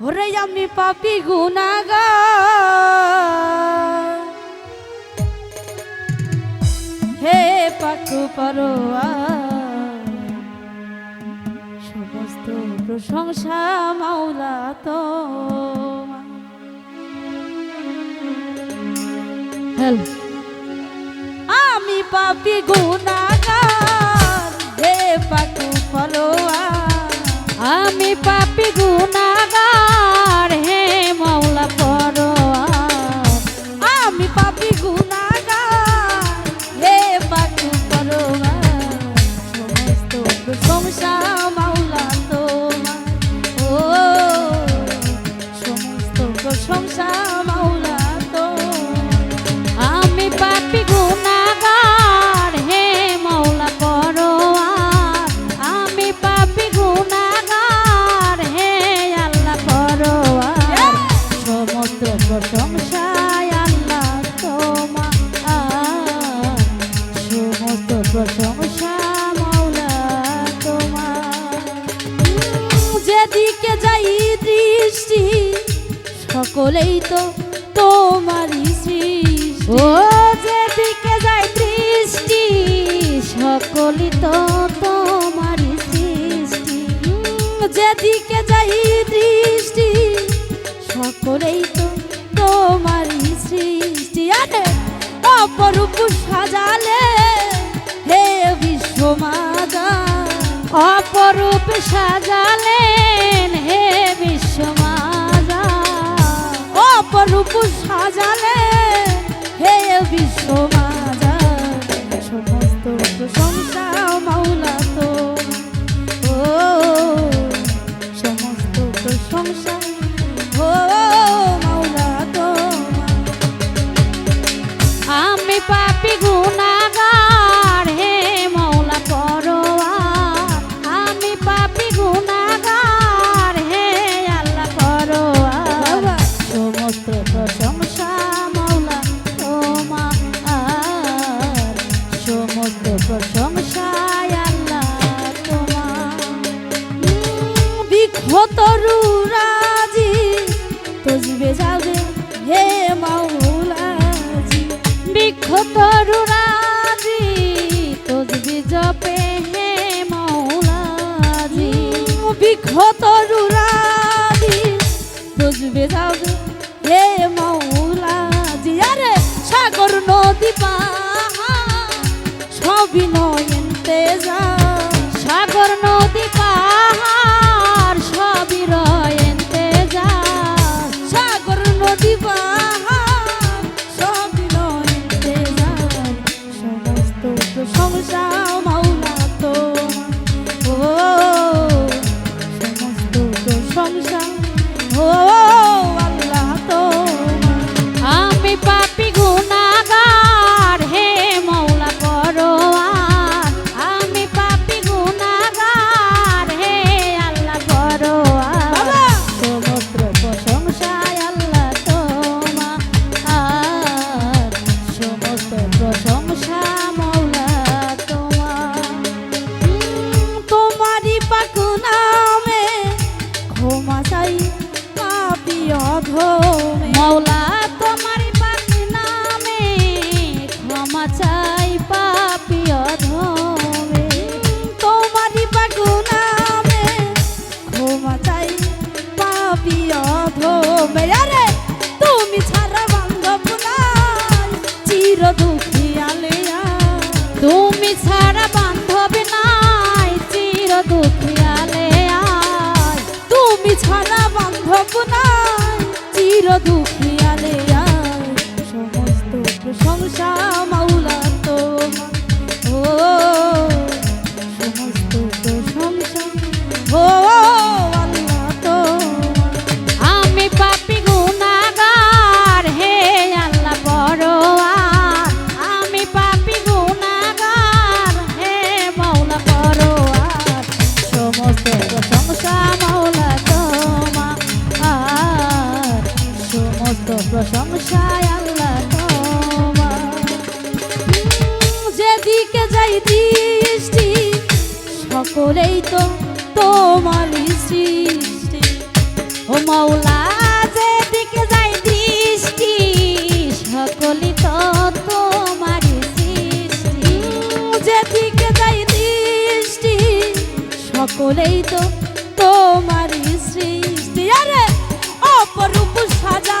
ওরে আমি পাপি গুনাগা হে পাকু পরোয়া সমস্ত প্রশংসা মাওলা তো আমি পাপি গুনাগার, হে পাকু পরোয়া আমি পাপি গুনা দিকে যাই দৃষ্টি সকলেই তো তোমার সৃষ্টি। ও। যেদিকে যাই দৃষ্টি সকলই তো তোমার সৃষ্টি। যেদিকে যাই দৃষ্টি সকলেই তো তোমার সৃষ্টি। আরে অপরূপ সাজালে হে বিশ্বমাদা অপরূপ সাজালেন হে বিশ্ব মাজা অপরূপ সাজালেন ও তরু রাজি তজবে যাবে হে মাওলাজি। বৃক্ষ তরু রাজি তজবে জপে হে মাওলাজি। বৃক্ষ তরু রাজি তজবে যাবে হে মাওলাজি। আরে সাগর নদী পা সবই নয়ন তেজা দুঃখী প্রশংসায় আল্লাহ যেদিকে যাই সকলেই তো তোমার সৃষ্টি। ও মাওলা, যেদিকে যাই দৃষ্টি, সকলেই তো তোমার সৃষ্টি। যেদিকে যাই দৃষ্টি, সকলেই তো তোমার সৃষ্টি। আরে, অপরূপ সাজা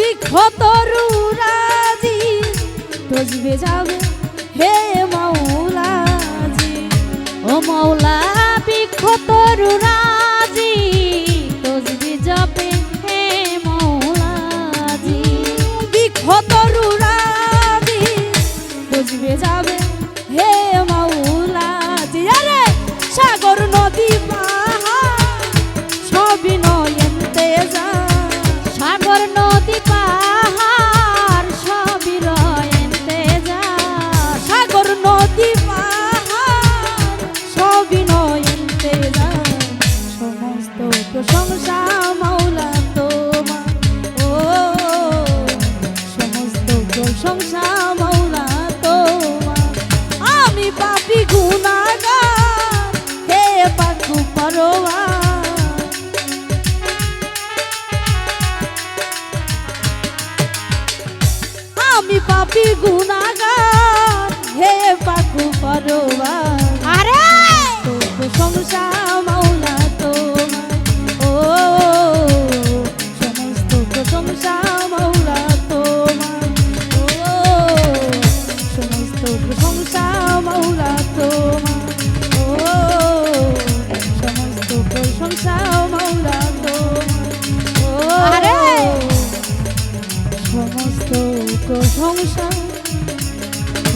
বিক্ষত রাজি তজবে যাবে হে মৌলাজি ও মৌলা বিক্ষত রুরা পাপি গুণাগার হে পাকু পরবা আরে! সংসার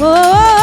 Oh.